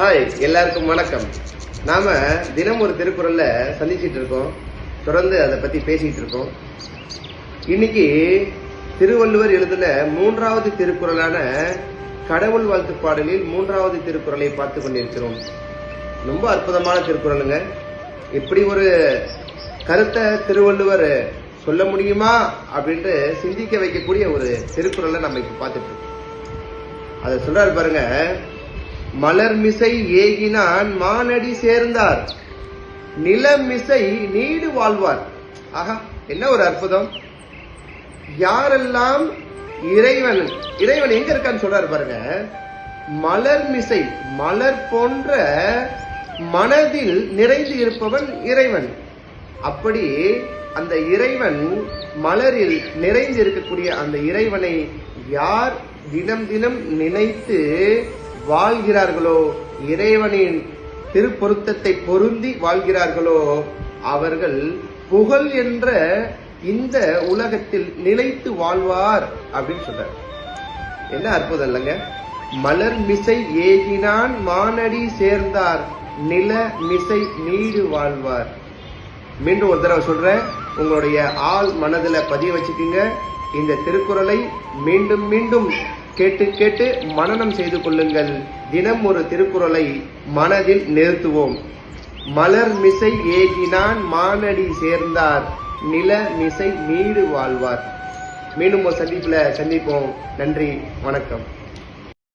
Hi எல்லாருக்கும் வணக்கம். நாம தினம் ஒரு திருக்குறள்ல சந்திச்சிட்டு இருக்கோம். தொடர்ந்து அதை பத்தி பேசிட்டு இருக்கோம். இன்னைக்கு திருவள்ளுவர் எழுதின மூன்றாவது திருக்குறளான கடவுள் வாழ்த்து பாடலில் மூன்றாவது திருக்குறளை பார்த்து கொண்டிருக்கிறோம். ரொம்ப அற்புதமான திருக்குறளுங்க. இப்படி ஒரு கருத்தை திருவள்ளுவர் சொல்ல முடியுமா அப்படின்ட்டு சிந்திக்க வைக்கக்கூடிய ஒரு திருக்குறளை நம்ம இப்போ பார்த்துட்டு இருக்கோம். அதை சொல்றாரு பாருங்க. மலர்மிசை ஏகினான் மானடி சேர்ந்தார். நிலமிசை நீடு வாழ்வார். ஆஹா என்ன ஒரு அற்புதம். யாரெல்லாம் இறைவன் இறைவன் எங்க இருக்கான்னு சொல்றாரு பாருங்க. மலர்மிசை மலர் போன்ற மனதில் நிறைந்து இருப்பவன் இறைவன். அப்படி அந்த இறைவன் மலரில் நிறைந்து இருக்கக்கூடிய அந்த இறைவனை யார் தினம் தினம் நினைத்து வாழ்கிறார்களோ? இறைவனின் திருப்பொருத்தத்தை பொருந்தி வாழ்கிறார்களோ? அவர்கள் புகழ் என்ற இந்த உலகத்தில் நிலைத்து வாழ்வார் அப்படின்னு சொல்றார். என்ன அற்புதம் இல்லைங்க? மலர் மிசை ஏகினான் மானடி சேர்ந்தார் நில மிசை நீடு வாழ்வார். மீண்டும் ஒரு தடவை சொல்றேன் உங்களுடைய ஆள் மனதில் பதிய வச்சுக்கோங்க. இந்த திருக்குறளை மீண்டும் மீண்டும் கேட்டு கேட்டு மனநம் செய்து கொள்ளுங்கள். தினம் ஒரு திருக்குறளை மனதில் நிறுத்துவோம். மலர் மிசை ஏகினான் மானடி சேர்ந்தார். நில மிசை நீடு வாழ்வார். மீண்டும் ஒரு சந்திப்பில் சந்திப்போம். நன்றி வணக்கம்.